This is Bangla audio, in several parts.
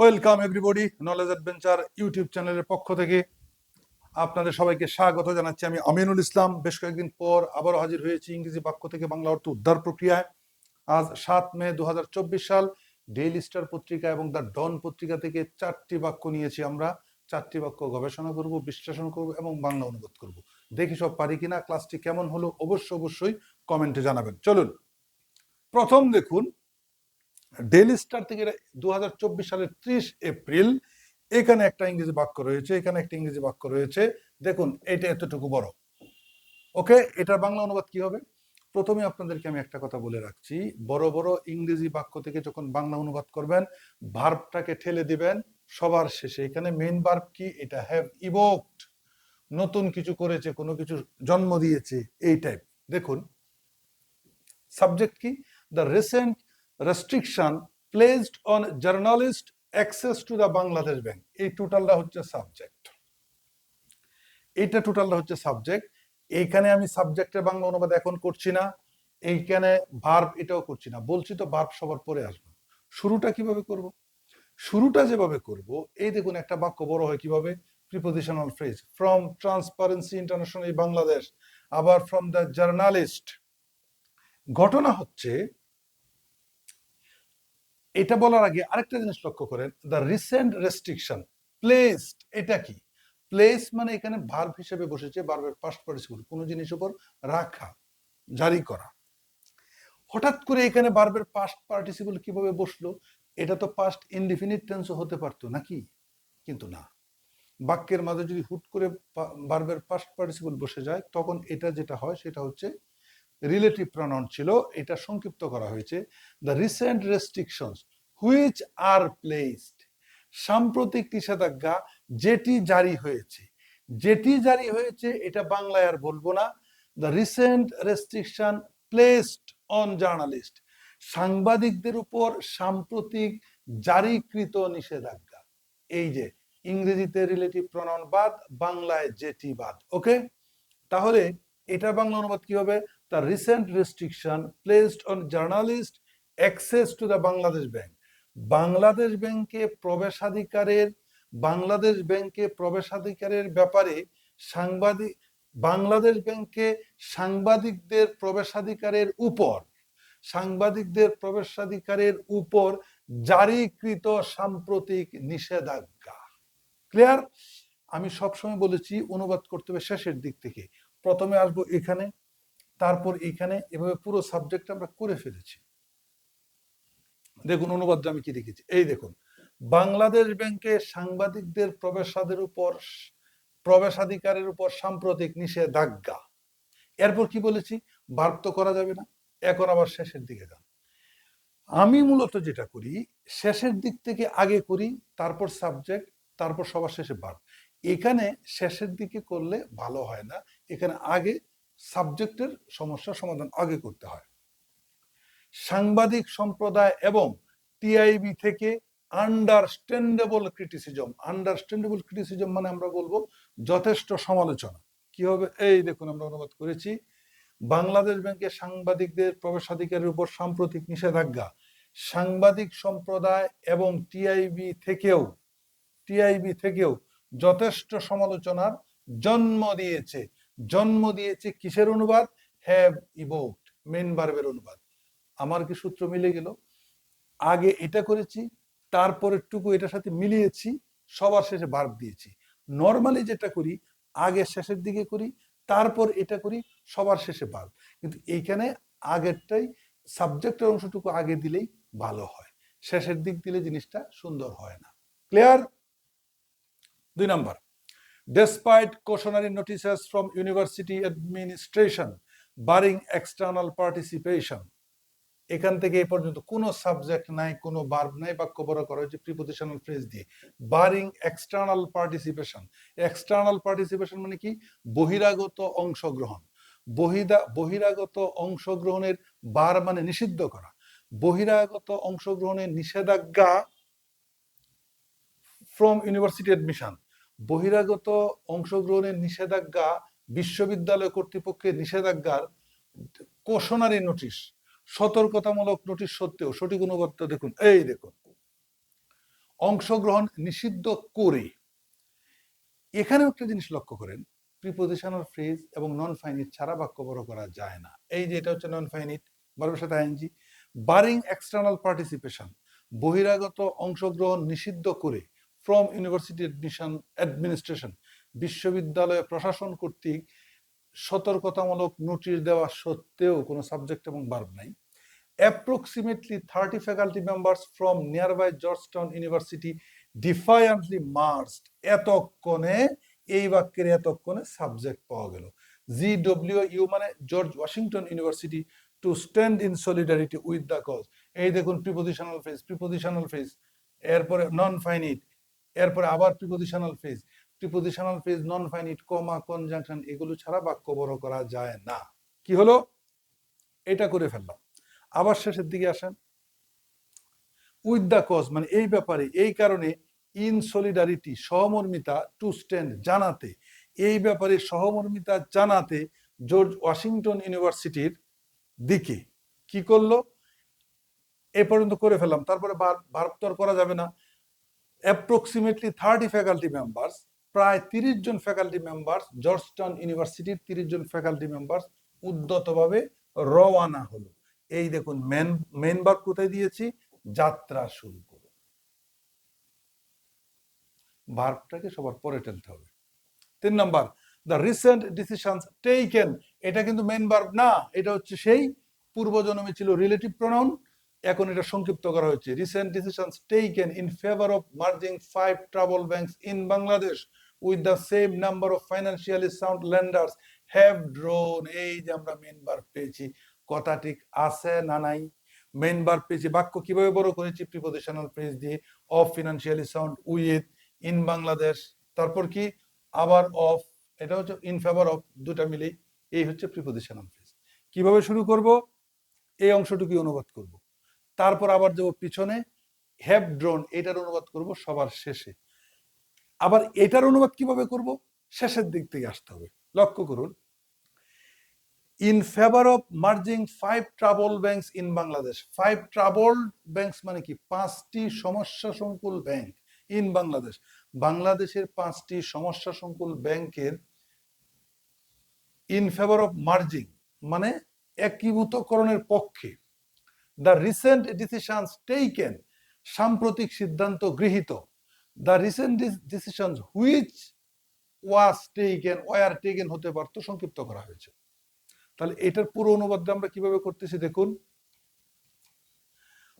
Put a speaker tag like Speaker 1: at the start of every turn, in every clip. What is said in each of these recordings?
Speaker 1: Welcome everybody knowledge adventure YouTube চ্যানেলের পক্ষ থেকে আপনাদের সবাইকে স্বাগত জানাচ্ছি আমি আমিনুল ইসলাম। বেশ কয়েকদিন পর আবারও হাজির হয়েছি ইংরেজি বাক্য থেকে বাংলা অর্থ উদ্ধার প্রক্রিয়ায়। আজ সাত মে দু হাজার চব্বিশ সাল, ডেইলি স্টার পত্রিকা এবং দ্য ডন পত্রিকা থেকে চারটি বাক্য নিয়েছি আমরা। চারটি বাক্য গবেষণা করব, বিশ্লেষণ করব এবং বাংলা অনুবাদ করব। দেখি সব পারি কিনা, ক্লাসটি কেমন হলো, অবশ্য অবশ্যই কমেন্টে জানাবেন। চলুন, প্রথম দেখুন ডেইলি স্টার থেকে দু হাজার চব্বিশ সালের ত্রিশ এপ্রিল, এখানে একটা ইংরেজি বাক্য রয়েছে, এখানে একটা ইংরেজি বাক্য রয়েছে। দেখুন, এটা এতটুকু বড়। ওকে, এটার বাংলা অনুবাদ কি হবে? প্রথমে আপনাদেরকে আমি একটা কথা বলে রাখছি। বড় বড় ইংরেজি বাক্য থেকে যখন বাংলা অনুবাদ করবেন ভার্বটাকে ঠেলে দিবেন, সবার শেষে। এখানে মেইন ভার্ব কি? এটা হ্যাভ ইভোকড নতুন কিছু করেছে, কোনো কিছু জন্ম দিয়েছে, এই টাইপ দেখুন সাবজেক্ট কি? The recent restriction placed on journalist access to the Bangladesh bank এই টোটালটা হচ্ছে সাবজেক্ট এইটা টোটালটা হচ্ছে সাবজেক্ট এইখানে আমি সাবজেক্টের বাংলা অনুবাদ এখন করছি না। এইখানে ভার্ব এটাও করছি না। বলছি তো ভার্ব সবার পরে আসবে। শুরুটা কীভাবে করব? শুরুটা যেভাবে করব, এই দেখুন একটা বাক্য বড় হয় কীভাবে? Prepositional phrase from transparency international Bangladesh, আবার ফ্রম দ্য জার্নালিস্ট ঘটনা হচ্ছে এটা বলার আগে আরেকটা জিনিস লক্ষ্য করেন দ্য রিসেন্ট রেস্ট্রিকশন প্লেসড এটা কি? প্লেস মানে এখানে ভার্ব হিসেবে বসেছে ভার্বের পাস্ট পার্টিসিপল কোনো জিনিস উপর রাখা, জারি করা। হঠাৎ করে এখানে ভার্বের পাস্ট পার্টিসিপল কীভাবে বসল? এটা তো পাস্ট ইনডিফিনিট টেন্সও হতে পারতো, নাকি? কিন্তু না। বাক্যের মাঝে যদি হুট করে ভার্বের পাস্ট পার্টিসিপল বসে যায়, তখন এটা যেটা হয়, সেটা হচ্ছে রিলেটিভ প্রনাউন ছিল, এটা সংক্ষিপ্ত করা হয়েছে। The recent restrictions which are placed সাম্প্রতিক নিষেধাজ্ঞা যেটি জারি হয়েছে। যেটি জারি হয়েছে, এটা বাংলায় আর বলব না। The recent restriction placed on journalist সাংবাদিকদের উপর সাম্প্রতিক জারিকৃত নিষেধাজ্ঞা। এই যে, ইংরেজিতে রিলেটিভ প্রনাউন বাদ, বাংলায় যেটি বাদ ওকে তাহলে এটা বাংলা অনুবাদ কি হবে the recent restriction placed on journalist access to the Bangladesh bank Bangladesh ব্যাংকে প্রবেশাধিকারের বাংলাদেশ ব্যাংকে প্রবেশাধিকারের ব্যাপারে সাংবাদিক বাংলাদেশ ব্যাংকে সাংবাদিকদের প্রবেশাধিকারের উপর, সাংবাদিকদের প্রবেশাধিকারের উপর জারিকৃত সাম্প্রতিক নিষেধাজ্ঞা। ক্লিয়ার আমি সবসময় বলেছি, অনুবাদ করতে হবে শেষের দিক থেকে। প্রথমে আসব এখানে। তারপর এইখানে এভাবে পুরো সাবজেক্ট আমরা করে ফেলেছি। দেখুন, অনুবাদ আমি কি লিখেছি? এই দেখুন, বাংলাদেশ ব্যাংকে সাংবাদিকদের প্রবেশাদের উপর, প্রবেশাধিকারের উপর সাম্প্রতিক নিষেধাজ্ঞা। এরপর কি বলেছি? বার্ব তো করা যাবে না, এখন আবার শেষের দিকে যান। আমি মূলত যেটা করি, শেষের দিক থেকে আগে করি, তারপর সাবজেক্ট তারপর সবার শেষে বার এখানে শেষের দিকে করলে ভালো হয় না, এখানে আগে সাবজেক্টের সমস্যার সমাধান আগে করতে হয়। সাংবাদিক সম্প্রদায় এবং টিআইবি থেকে আন্ডারস্ট্যান্ডেবল ক্রিটিসিজম আন্ডারস্ট্যান্ডেবল ক্রিটিসিজম মানে আমরা বলব যথেষ্ট সমালোচনা। কি হবে? এই দেখুন আমরা অনুবাদ করেছি, বাংলাদেশ ব্যাংকে সাংবাদিকদের প্রবেশাধিকারের উপর সাম্প্রতিক নিষেধাজ্ঞা। সাংবাদিক সম্প্রদায় এবং টিআইবি থেকেও টিআইবি থেকেও যথেষ্ট সমালোচনার জন্ম দিয়েছে। জন্ম দিয়েছে কিসের অনুবাদ? হ্যাভ ইভোকড মেন বার্বের অনুবাদ। আমার কি সূত্র মিলে গেল? আগে এটা করেছি তারপরের টুকু এটার সাথে মিলিয়েছি, সবার শেষে বার্ব দিয়েছি। নর্মালি যেটা করি আগে শেষের দিকে করি, তারপর এটা করি, সবার শেষে বার্ব কিন্তু এইখানে আগেরটাই সাবজেক্টের অংশটুকু আগে দিলেই ভালো হয়। শেষের দিক দিলে জিনিসটা সুন্দর হয় না। ক্লিয়ার? দুই number. Despite cautionary notices from university administration barring external participation, এখান থেকে এ পর্যন্ত কোনো সাবজেক্ট নাই, কোনো বার্ব নাই, বাক্য বড় করা হয়েছে প্রিপোজিশনাল ফ্রেজ দিয়ে। Barring external participation external participation মানে কি? বহিরাগত অংশগ্রহণ। বহিদা, বহিরাগত অংশগ্রহণের বার মানে নিষিদ্ধ করা। বহিরাগত অংশগ্রহণের নিষেধাজ্ঞা ফ্রম ইউনিভার্সিটি অ্যাডমিশন বহিরাগত অংশগ্রহণের নিষেধাজ্ঞা বিশ্ববিদ্যালয় কর্তৃপক্ষের নিষেধাজ্ঞার কোশনারি নোটিশ, সতর্কতামূলক নোটিশ সত্ত্বেও সঠিক অনুবাদটা দেখুন, এই দেখুন। অংশগ্রহণ নিষিদ্ধ করে। এখানেও একটা জিনিস লক্ষ্য করেন প্রিপোজিশনাল ফ্রেজ এবং নন ফাইনিট ছাড়া বাক্য বড় করা যায় না। এই যে, এটা হচ্ছে নন ফাইনিট বর্বের সাথে আইএনজি বারিং এক্সটার্নাল পার্টিসিপেশন বহিরাগত অংশগ্রহণ নিষিদ্ধ করে। ফ্রম ইউনিভার্সিটি অ্যাডমিশন অ্যাডমিনিস্ট্রেশন বিশ্ববিদ্যালয় প্রশাসন কর্তৃক সতর্কতামূলক নোটিশ দেওয়া সত্ত্বেও কোনো সাবজেক্ট এবং বার্ব নাই। Approximately thirty faculty members from nearby Georgetown University defiantly marched এতক্ষণে, এই বাক্যের এতক্ষণে সাবজেক্ট পাওয়া গেল। জি ডব্লিউ ইউ মানে George Washington University to stand in solidarity with the cause এই দেখুন প্রিপোজিশনাল ফেজ প্রিপোজিশনাল ফেজ এরপরে নন ফাইনিট এরপরে আবার prepositional phrase prepositional phrase non finite comma conjunction এগুলো ছাড়া বাক্য বড় করা যায় না। কি হলো? এটা করে ফেললাম। আবার শেষের দিকে আসেন। উইথ দ্য কজ মানে এই ব্যাপারে, এই কারণে ইন সলিডারিটি সহমর্মিতা টু স্ট্যান্ড জানাতে, এই ব্যাপারে সহমর্মিতা জানাতে জর্জ ওয়াশিংটন ইউনিভার্সিটির দিকে কি করল? এ পর্যন্ত করে ফেললাম। তারপরে ভারত তো করা যাবে না। অ্যাপ্রক্সিমেটলি থার্টি ফ্যাকাল্টি মেম্বার্স প্রায় তিরিশ জন ফ্যাকাল্টি মেম্বার্স জর্জটাউন ইউনিভার্সিটির তিরিশ জন ফ্যাকাল্টি মেম্বার্স উদ্যতভাবে রওয়ানা হলো। এই দেখুন মেন মেন কোথায় দিয়েছি? যাত্রা শুরু করো। ভার্বটাকে সবার পরে টেলতে হবে। তিন number the recent decision taken এটা কিন্তু মেন ভার্ব না, এটা হচ্ছে সেই পূর্বজন্মে ছিল রিলেটিভ প্রোনাউন এখন এটা সংক্ষিপ্ত করা হয়েছে। Recent decision taken in favour of merging five travel banks in Bangladesh with the same number of financially sound lenders have drawn এই যে আমরা মেন ভার্ব পেয়েছি। কথা ঠিক আছে না নাই? মেন বার পেয়েছি। বাক্য কীভাবে বড় করেছি? প্রিপোজিশনাল ফ্রেজ দিয়ে। Of financially sound with in Bangladesh তারপর কি? আবার অফ এটা হচ্ছে ইন ফেভার অফ দুটা মিলেই। এই হচ্ছে প্রিপোজিশনাল ফ্রেজ কীভাবে শুরু করব? এই অংশটুকু অনুবাদ করব। তারপর আবার যাব পিছনে। হ্যাভ ড্রোন এটার অনুবাদ করব সবার শেষে। আবার এটার অনুবাদ কীভাবে করব? শেষের দিক থেকে আসতে হবে। লক্ষ্য করুন। In favour of merging five trouble banks in Bangladesh five trouble banks মানে কি? পাঁচটি সমস্যা সংকুল ব্যাংক ইন বাংলাদেশ বাংলাদেশের পাঁচটি সমস্যা সংকুল ব্যাংকের ইন ফেভার অফ মার্জিং মানে একীভূতকরণের পক্ষে। দ্য রিসেন্ট ডিসিশন টেকেন সাম্প্রতিক সিদ্ধান্ত গৃহীত the recent decision which was taken were taken হতে পারত, সংক্ষিপ্ত করা হয়েছে। তাহলে এটার পুরো অনুবাদটা আমরা কীভাবে করতেছি দেখুন।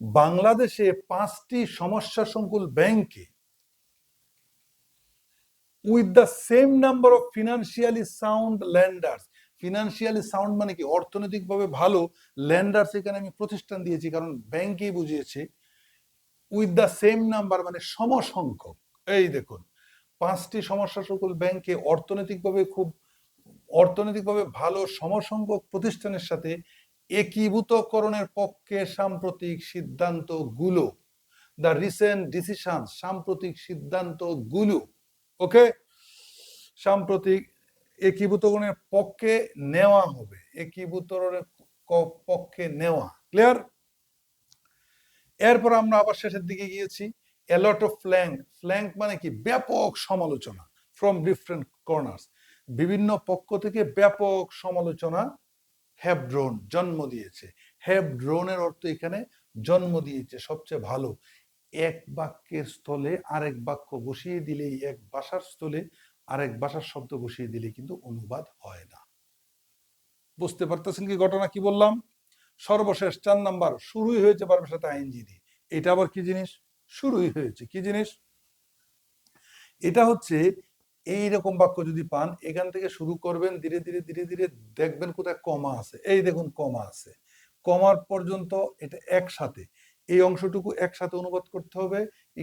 Speaker 1: বাংলাদেশে পাঁচটি সমস্যা সংকুল ব্যাংকে with the same number of financially sound lenders financially sound মানে কি? অর্থনৈতিকভাবে ভালো ল্যান্ডার্স এখানে আমি প্রতিষ্ঠান দিয়েছি, কারণ ব্যাংকেই বুঝিয়েছে। উইথ দ্য সেম নাম্বার মানে সমসংখ্যক। এই দেখুন, পাঁচটি সমস্যা সকল ব্যাংকে অর্থনৈতিকভাবে খুব, অর্থনৈতিকভাবে ভালো সমসংখ্যক প্রতিষ্ঠানের সাথে একীভূতকরণের পক্ষে সাম্প্রতিক সিদ্ধান্তগুলো দ্য রিসেন্ট ডিসিশন সাম্প্রতিক সিদ্ধান্তগুলো ওকে সাম্প্রতিক একীভূতকরণের পক্ষে নেওয়া হবে। একীভূতকরণের পক্ষে নেওয়া। ক্লিয়ার এরপর আমরা আবার শেষের দিকে গিয়েছি। এলট অফ ফ্ল্যাঙ্ক ফ্ল্যাঙ্ক মানে কি? ব্যাপক সমালোচনা ফ্রম ডিফারেন্ট কর্নার্স বিভিন্ন পক্ষ থেকে ব্যাপক সমালোচনা হ্যাভ ড্রোন জন্ম দিয়েছে। হ্যাভ ড্রোনের অর্থ এখানে জন্ম দিয়েছে সবচেয়ে ভালো। এক বাক্যের স্থলে আরেক বাক্য বসিয়ে দিলেই এক ভাষার স্থলে আরেক ভাষার শব্দ বসিয়ে দিলে কিন্তু অনুবাদ হয় না। বুঝতে পারতেছেন কি ঘটনা? কি বললাম? সর্বশেষ চার নাম্বার, শুরুই হয়েছে বারবার সাথে আইনজি দিয়ে এটা আবার কি জিনিস? শুরুই হয়েছে। কি জিনিস? এটা হচ্ছে এই রকম বাক্য যদি পান, এখান থেকে শুরু করবেন, ধীরে ধীরে ধীরে ধীরে দেখবেন কোথায় কমা আছে। এই দেখুন, কমা আছে। কমার পর্যন্ত এটা একসাথে। এই অংশটুকু একসাথে অনুবাদ করতে হবে।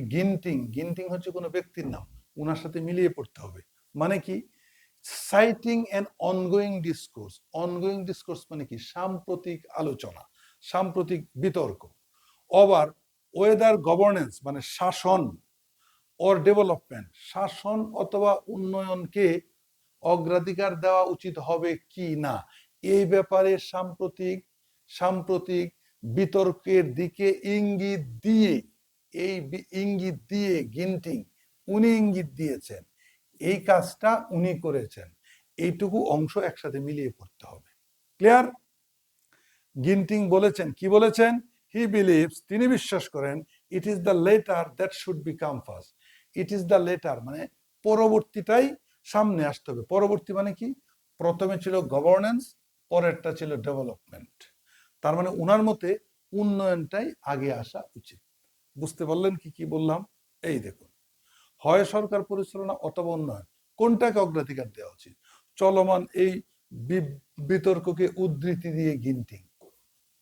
Speaker 1: গিনটিং গিনটিং হচ্ছে কোনো ব্যক্তির নাম। ওনার সাথে মিলিয়ে পড়তে হবে। মানে কি? Citing and ongoing discourse ongoing discourse মানে কি? সাম্প্রতিক আলোচনা, সাম্প্রতিক বিতর্ক। ওভার ওয়েদার গভর্নেন্স মানে শাসন অর ডেভেলপমেন্ট শাসন অথবা উন্নয়নকে অগ্রাধিকার দেওয়া উচিত হবে কি না? এই ব্যাপারে সাম্প্রতিক সাম্প্রতিক বিতর্কের দিকে ইঙ্গিত দিয়ে, এই ইঙ্গিত দিয়ে, গিন্টিং উনি ইঙ্গিত দিয়েছেন। এই কাজটা উনি করেছেন। এইটুকু অংশ একসাথে মিলিয়ে পড়তে হবে। ক্লিয়ার গিন্টিং বলেছেন। কি বলেছেন? হি বিলিভস তিনি বিশ্বাস করেন it is the latter that should be become first it is the latter মানে পরবর্তীটাই সামনে আসতে হবে। পরবর্তী মানে কি? প্রথমে ছিল গভর্নেন্স পরেরটা ছিল ডেভেলপমেন্ট তার মানে উনার মতে উন্নয়নটাই আগে আসা উচিত। বুঝতে পারলেন কি কি বললাম? এই দেখুন। হয় সরকার পরিচালনা অথবা উন্নয়ন? কোনটাকে অগ্রাধিকার দেওয়া উচিত? চলমান এই বিতর্ককে উদ্ধৃতি দিয়ে গিনটিং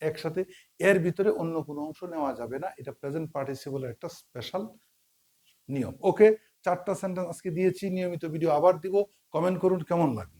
Speaker 1: একসাথে এর ভিতরে অন্য কোনো অংশ নেওয়া যাবে না। এটা প্রেজেন্ট পার্টিসিপলের একটা স্পেশাল নিয়ম। ওকে, চারটা সেন্টেন্স আজকে দিয়েছি, নিয়মিত ভিডিও আবার দিব। কমেন্ট করুন কেমন লাগল?